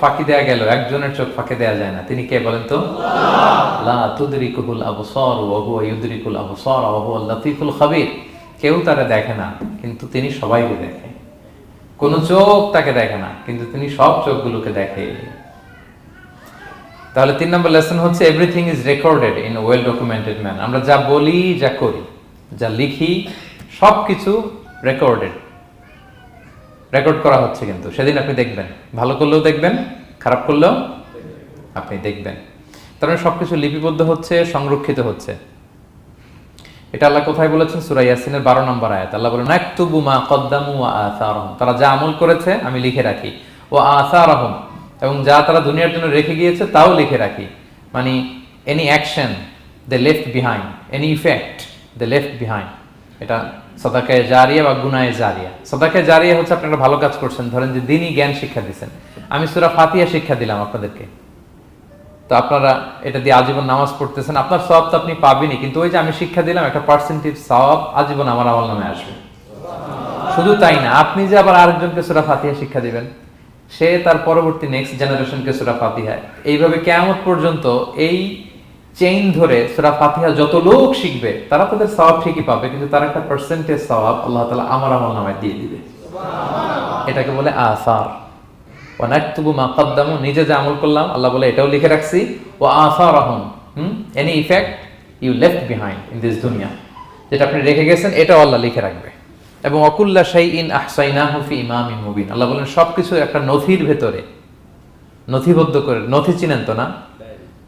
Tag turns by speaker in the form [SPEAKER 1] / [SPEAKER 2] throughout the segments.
[SPEAKER 1] ফাঁকি দেয়া গেল, একজনের চোখ ফাঁকি দেয়া যায় না। তিনি কে বলেন তো? কেউ তারা দেখে না, কিন্তু তিনি সবাইকে দেখে। কোন চোখ তাকে দেখে না, কিন্তু তিনি সব চোখগুলোকে দেখে। তাহলে তিন নম্বর লেসন হচ্ছে everything is recorded in well documented manner আমরা যা বলি, যা করি, যা লিখি সব কিছু রেকর্ডেড রেকর্ড করা হচ্ছে কিন্তু। সেদিন আপনি দেখবেন। ভালো করলেও দেখবেন, খারাপ করলেও আপনি দেখবেন। তার মানে সবকিছু লিপিবদ্ধ হচ্ছে, সংরক্ষিত হচ্ছে। এটা আল্লাহ কোথায় বলেছেন? সূরা ইয়াসিনের 12 নম্বর আয়াত। আল্লাহ বলেন, নাকতুবু মা কদ্দামু আসারহুম। তারা যা আমল করেছে আমি লিখে রাখি। ও আসারহুম। এবং যা তারা দুনিয়ার জন্য রেখে গিয়েছে তাও লিখে রাখি। মানে any action they left behind any effect they left behind এটা সদাকায় জারিয়া বা গুনায় জারিয়া। সদাকায় জারিয়া হচ্ছে আপনি একটা ভালো কাজ করছেন, ধরেন যে দিনই জ্ঞান শিক্ষা দিচ্ছেন আমি সূরা ফাতিহা শিক্ষা দিলাম আপনাদেরকে। তো আপনারা এটা দিয়ে আজীবন নামাজ পড়তেছেন, আপনার সব তো আপনি পাবেনই, কিন্তু ওই যে আমি শিক্ষা দিলাম, একটা পার্সেন্টেজ সব আজীবন আমার আমল নামে আসবে। শুধু তাই না, আপনি যে আবার আরেকজনকে সুরা ফাতিহা শিক্ষা দিবেন, সে তার পরবর্তী নেক্সট জেনারেশনকে সুরা ফাতিহা। এইভাবে কেমন পর্যন্ত এই চেইন ধরে সুরা ফাতিহা যত লোক শিখবে তারা তাদের সওয়াব ঠিকই পাবে কিন্তু তার একটা পার্সেন্টেজ সওয়াব আল্লাহ তালা আমার আমল নামায় দিয়ে দিবে। এটাকে বলে আসার। ওয়ানাকতুবু মা কদ্দামু নিজে যে আমল করলাম আল্লাহ বলে এটাও লিখে রাখছি। ও আসারাহুম হুম? Any effect you left behind in this দুনিয়া। যেটা আপনি রেখে গেছেন এটাও আল্লাহ লিখে রাখবে। এবং অকুল্লা শাই ইন আহসাইনাহু ফি ইমামিন মুবিন। আল্লাহ বলেন সবকিছু একটা নথির ভেতরে নথিবদ্ধ করে নথি চিনেন তো না?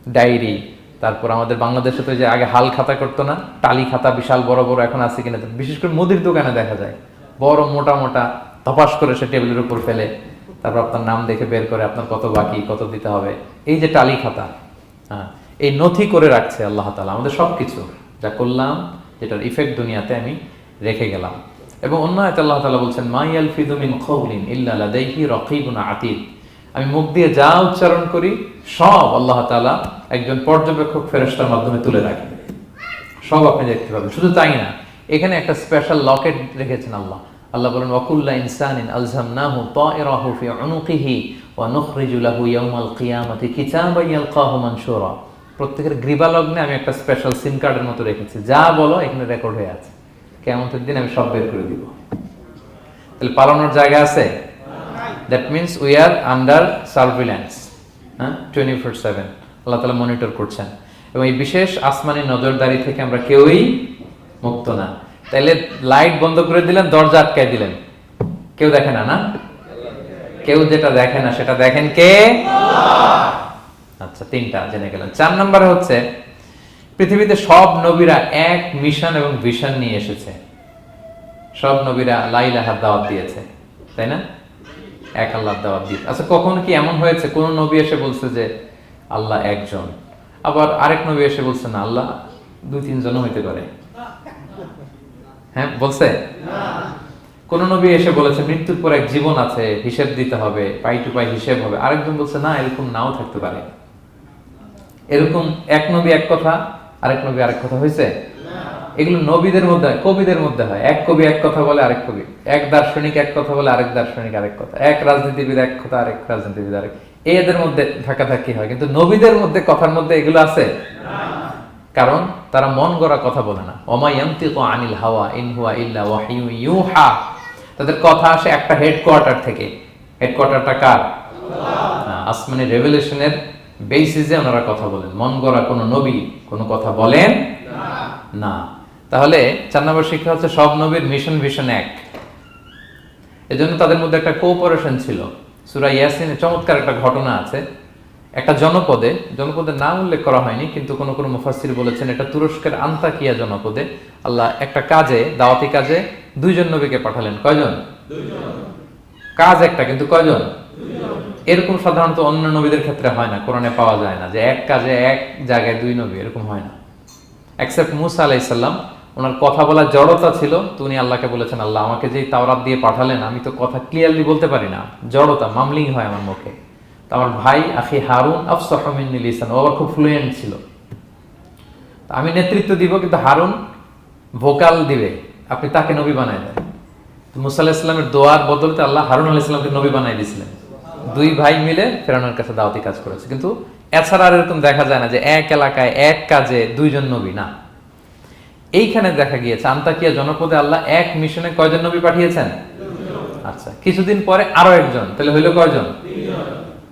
[SPEAKER 1] ডায়েরি তারপর আমাদের বাংলাদেশে তো যে আগে হাল খাতা করতো না, টালি খাতা বিশাল বড় বড় এখন আছে কিনা বিশেষ করে মুদির দোকানে দেখা যায়, বড় মোটা মোটা ধপাস করে সে টেবিলের উপর ফেলে, তারপর আপনার নাম দেখে বের করে আপনার কত বাকি, কত দিতে হবে। এই যে টালি খাতা হ্যাঁ এই নথি করে রাখছে আল্লাহ তালা আমাদের সব কিছু যা করলাম, যেটার ইফেক্ট দুনিয়াতে আমি রেখে গেলাম। এবং অন্য আল্লাহ তালা বলছেন মাই আল ফিদুমিন খৌলিন ইল্লা লাদাইহি রকিবুন আতিদ। আমি মুখ দিয়ে যা উচ্চারণ করি, সব আল্লাহ তালা একজন পর্যবেক্ষক ফেরেস্তার মাধ্যমে তুলে রাখে। সব আপনি দেখতে পাবেন। শুধু তাই না, এখানে একটা স্পেশাল লকেট রেখেছেন আল্লাহ। আল্লাহ বলেন, ওয়াকুল্লা ইনসানিন আলজামনাহু তায়রাহু ফি উনুকিহি ওয়া নুখরিজু লাহু ইয়াউমাল কিয়ামাতি কিতাবান ইয়ালকাহু মানশুরা। প্রত্যেকের গ্রীবা লগ্নে আমি একটা স্পেশাল সিম কার্ডের মতো রেখেছি। যা বলো, এখানে রেকর্ড হয়ে আছে। কিয়ামতের দিন আমি সব বের করে দিব। তাহলে পালানোর জায়গা আছে? That means we are under surveillance হ্যাঁ টোয়েন্টি ফোর সেভেন আল্লাহ তালা মনিটর করছেন। এবং এই বিশেষ আসমানি নজরদারি থেকে আমরা কেউই মুক্ত না। তাইলে লাইট বন্ধ করে দিলেন, দরজা আটকায় দিলেন। কেউ দেখে না না? কেউ যেটা দেখে না, সেটা দেখেন কে? আচ্ছা তিনটা জেনে গেলেন চার নম্বরে হচ্ছে, পৃথিবীতে সব নবীরা এক মিশন এবং ভিশন নিয়ে এসেছে। সব নবীরা লাইলাহার দাওয়াত দিয়েছে, তাই না? এক আল্লাহর দাওয়াত দিয়ে আচ্ছা কখনো কি এমন হয়েছে? কোন নবী এসে বলছে যে আল্লাহ একজন। আবার আরেক নবী এসে বলছে, না, আল্লাহ দুই তিনজনও হইতে পারে। হ্যাঁ বলছে? কোন নবী এসে বলেছে, মৃত্যুর পর এক জীবন আছে, হিসেব দিতে হবে, পাই টু পাই হিসেব হবে। আরেকজন বলছে, না, এরকম নাও থাকতে পারে। এরকম এক নবী এক কথা, আরেক নবী আরেক কথা হয়েছে? এগুলো নবীদের মধ্যে হয়, কবিদের মধ্যে হয়। এক কবি এক কথা বলে আরেক কবি। এক দার্শনিক এক কথা বলে আরেক দার্শনিক আরেক কথা। এক রাজনীতিবিদ এক কথা, আরেক রাজনীতিবিদ আরেক। এদের মধ্যে থাকি হয়। কিন্তু নবীদের মধ্যে কথার মধ্যে এগুলো আছে? কারণ তারা মন গড়া কথা বলে না। অমায়ান্তিকু আনিল হাওয়া ইন হুয়া ইল্লা ওয়াহিয়ু ইউহা। তাদের কথা আসে একটা হেডকোয়ার্টার থেকে। হেডকোয়ার্টারটা কার? আসমানি রেভেলেশনের বেসিসে ওনারা কথা বলেন। মন গড়া কোনো নবী কোনো কথা বলেন না। তাহলে চার নম্বর শিক্ষা হচ্ছে সব নবীর মিশন ভিশন এক। এজন্য তাদের মধ্যে একটা কোঅপারেশন ছিল। সুরা ইয়াসিনে চমৎকার একটা ঘটনা আছে। একটা জনপদে, জনপদের নাম উল্লেখ করা হয়নি, কিন্তু কোনো কোনো মুফাসসির বলেছেন এটা তুরস্কের আন্তাকিয়া জনপদে। আল্লাহ একটা কাজে, দাওয়াতি কাজে দুইজন নবীকে পাঠালেন। কয়জন? কাজ একটা, কিন্তু কয়জন? এরকম সাধারণত অন্য নবীদের ক্ষেত্রে হয় না, কোরআনে পাওয়া যায় না যে এক কাজে এক জায়গায় দুই নবী, এরকম হয় না। অ্যাকসেপ্ট মুসা আলাইসাল্লাম ওনার কথা বলার জড়তা ছিল, তো উনি আল্লাহকে বলেছেন, আল্লাহ আমাকে যেই তাওরাত দিয়ে পাঠালেন, আমি তো কথা ক্লিয়ারলি বলতে পারি না। জড়তা, মামলিং হয় আমার মুখে। তো আমার ভাই, আখি হারুন আফসাহমিন ইসান ও আবার খুব ফ্লুয়েন্ট ছিল। আমি নেতৃত্ব দিব, কিন্তু হারুন ভোকাল দিবে। আপনি তাকে নবী বানাই দেন। তো মুসা আলাহ ইসলামের দোয়ার বদলতে আল্লাহ হারুন আলাহ ইসলামকে নবী বানাই দিয়েছিলেন দুই ভাই মিলে ফেরানোর কাছে দাওয়াতি কাজ করেছে। কিন্তু এছাড়া আর এরকম দেখা যায় না যে এক এলাকায় এক কাজে দুইজন নবী, না। এইখানে দেখা গিয়েছে আন্তাকিয়া জনপদে আল্লাহ এক মিশনে কয়জন নবী পাঠিয়েছেন? আচ্ছা কিছুদিন পরে আরও একজন তাহলে হইল কয়জন?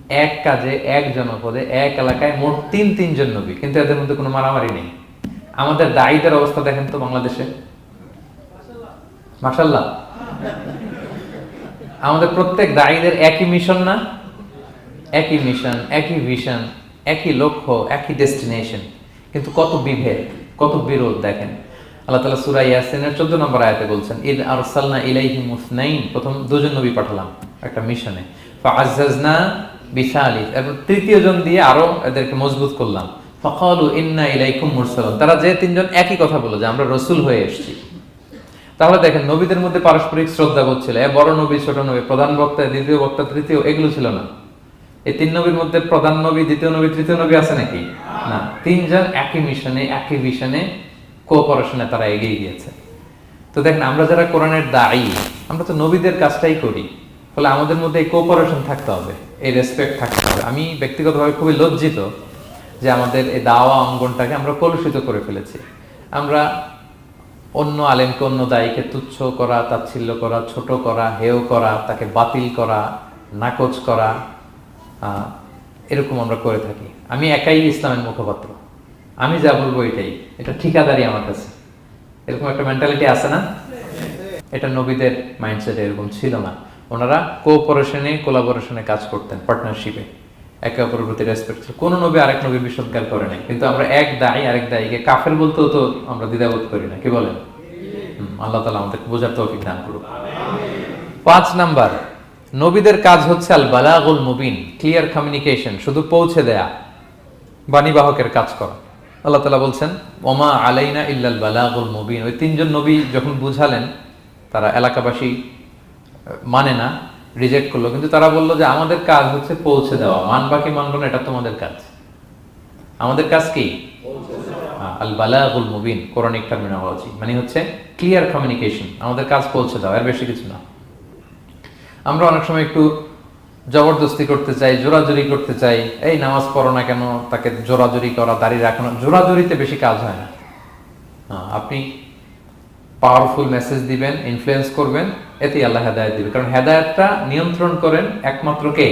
[SPEAKER 1] এক কাজে এক জনপদে এক এলাকায় মোট তিন তিনজন নবী কিন্তু এদের মধ্যে কোনো মারামারি নেই। আমাদের দায়ীদের অবস্থা দেখেন তো বাংলাদেশে। মাসাল্লাহ আমাদের প্রত্যেক দায়ীদের একই মিশন না? একই মিশন একই ভিশন একই লক্ষ্য একই ডেস্টিনেশন। কিন্তু কত বিভেদ কত বিরোধ দেখেন। আল্লাহ তালা সুরা ইয়াসিনের চোদ্দ নম্বর আয়াতে বলছেন ঈদ আরসালনা ইলাইহি মুসনাইন প্রথম দুজন নবী পাঠালাম একটা মিশনে। ফাআজ্জাজনা বিসালিস এবং তৃতীয় জন দিয়ে আরও এদেরকে মজবুত করলাম। ফাকালু ইন্না ইলাইকুম মুরসালুন তারা যে তিনজন একই কথা বলে যে আমরা রসুল হয়ে এসেছি। তাহলে দেখেন, নবীদের মধ্যে পারস্পরিক শ্রদ্ধা ছিল। এ বড় নবী, ছোট নবী, প্রধান বক্তা, দ্বিতীয় বক্তা, তৃতীয়, এগুলো ছিল না। এই তিন নবীর মধ্যে প্রধান নবী, দ্বিতীয় নবী, তৃতীয় নবী আছে নাকি? না। তিনজন একই মিশনে, একই ভিশনে কোঅপারেশনে তারা এগিয়ে গিয়েছে। তো দেখেন, আমরা যারা কোরআনের দায়ী, আমরা তো নবীদের কাজটাই করি। ফলে আমাদের মধ্যে এই কোঅপারেশন থাকতে হবে, এই রেসপেক্ট থাকতে হবে। আমি ব্যক্তিগতভাবে খুবই লজ্জিত যে আমাদের এই দাওয়া অঙ্গনটাকে আমরা কলুষিত করে ফেলেছি। আমরা অন্য আলেমকে অন্য দায়ীকে তুচ্ছ করা, তাচ্ছিল্য করা, ছোট করা, হেয় করা, তাকে বাতিল করা, নাকচ করা এরকম আমরা করে থাকি। আমি একাই ইসলামের মুখপাত্র। আমি যা বলব এটাই। এটা ঠিকাদারি আমার কাছে। এরকম একটা মেন্টালিটি আছে না? এটা নবীদের মাইন্ডসেট এরকম ছিল না। ওনারা কোঅপারেশনে কোলাবোরেশনে কাজ করতেন পার্টনারশিপে একে অপরের প্রতি রেসপেক্ট ছিল। কোনো নবী আরেক নবীর বিসৎকার করে নাই। কিন্তু আমরা এক দায়ী, আরেক দায়ীকে কাফের বলতেও তো আমরা দ্বিধাবোধ করি না। কি বলেন? আল্লাহ তালা আমাদেরকে বোঝার তৌফিক দান করুক। পাঁচ নাম্বার, নবীদের কাজ হচ্ছে আল বালাগুল মুবিন ক্লিয়ার কমিউনিকেশন শুধু পৌঁছে দেয়া বাণীবাহকের কাজ করা। আল্লাহ তালা বলছেন, ওমা আলাইনা ইল্লাল বালাগুল মুবিন। ওই তিনজন নবী যখন বুঝালেন, তারা এলাকাবাসী মানে না রিজেক্ট করল। কিন্তু তারা বলল যে, আমাদের কাজ হচ্ছে পৌঁছে দেওয়া। মানবা কি মানবো না, এটা তোমাদের কাজ। আমাদের কাজ কি? আল বালাগুল মুবিন, কোরআনিক টার্মিনোলজি মানে হচ্ছে ক্লিয়ার কমিউনিকেশন আমাদের কাজ পৌঁছে দেওয়া, এর বেশি কিছু না। আমরা অনেক সময় একটু জবরদস্তি করতে চাই জোরাজুরি করতে চাই এই নামাজ পড়ো না কেন তাকে জোরাজুরি করা দাঁড়িয়ে রাখানো জোরাজুরিতে বেশি কাজ হয় না। আপনি পাওয়ারফুল মেসেজ দিবেন ইনফ্লুয়েন্স করবেন এতেই আল্লাহ হেদায়ত দিবে। কারণ হেদায়তটা নিয়ন্ত্রণ করেন একমাত্র কে?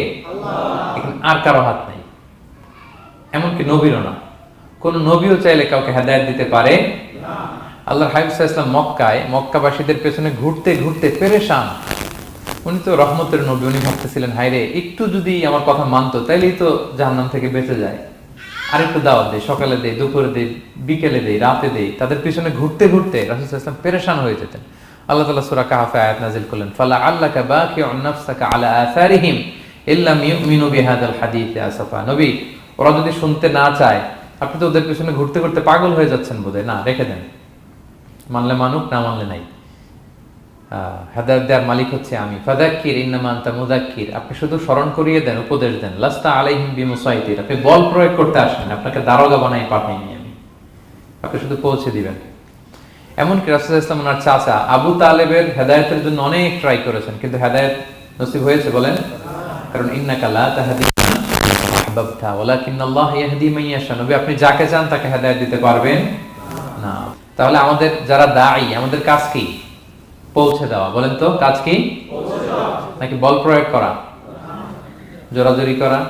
[SPEAKER 1] এখানে আর কারও হাত নেই। এমনকি নবীরও না। কোন নবীও চাইলে কাউকে হেদায়ত দিতে পারে আল্লাহ হাবিবসা ইসলাম মক্কায় মক্কাবাসীদের পেছনে ঘুরতে ঘুরতে পেরেশান। উনি তো রহমতের নবী, উনি ভাবতেছিলেন হাইরে একটু যদি আমার কথা মানতো, তাইলেই তো জাহান্নাম থেকে বেঁচে যায়। আর একটু দাওয়াত দেয় সকালে দেয় দুপুরে দেয় বিকেলে দেয় রাতে দেয় তাদের পিছনে ঘুরতে ঘুরতে রাসুল ইসলাম পেরেশান হয়ে যেতেন। আল্লাহ তাআলা সূরা কাহাফে আয়াত নাজিল করলেন, ফালা আল্লাকা বাকিউন নাফসাকা আলা আসারিহিম ইল্লাম ইউমিনু বিহাদাল হাদিসে আসাফা। নবী, ওরা যদি শুনতে না চায়, আপনি তো ওদের পিছনে ঘুরতে ঘুরতে পাগল হয়ে যাচ্ছেন বোধহয়। না, রেখে দেন। মানলে মানুক, না মানলে নাই। হেদায়ত দেওয়ার মালিক হচ্ছে আমি। ফাদাক্কির ইন্নামা আনতা মুদাক্কির আপনি শুধু স্মরণ করিয়ে দেন, উপদেশ দেন। লাস্তা আলাইহিম বিমুসাইতির। আপনি বল প্রয়োগ করতে আসেন, আপনাকে দারোগা বানাই পাঠাইনি আমি। আপনি শুধু পৌঁছে দিবেন। এমনকি রাসুল ইসলাম ওনার চাচা আবু তালেবের হেদায়তের জন্য অনেক ট্রাই করেছেন, কিন্তু হেদায়ত নসিব হয়েছে বলেন? কারণ ইন্নাকা লা তাহদি আহবাবতা ওয়ালাকিন আল্লাহ ইয়াহদি নবী, আপনি যাকে চান তাকে হেদায়েত দিতে পারবেন না। তাহলে আমাদের যারা দায়ী, আমাদের কাজ কি? পৌঁছে দেওয়া। বলেন তো কাজ কি? নাকি বল প্রয়োগ করা? জোরাজুরি করা।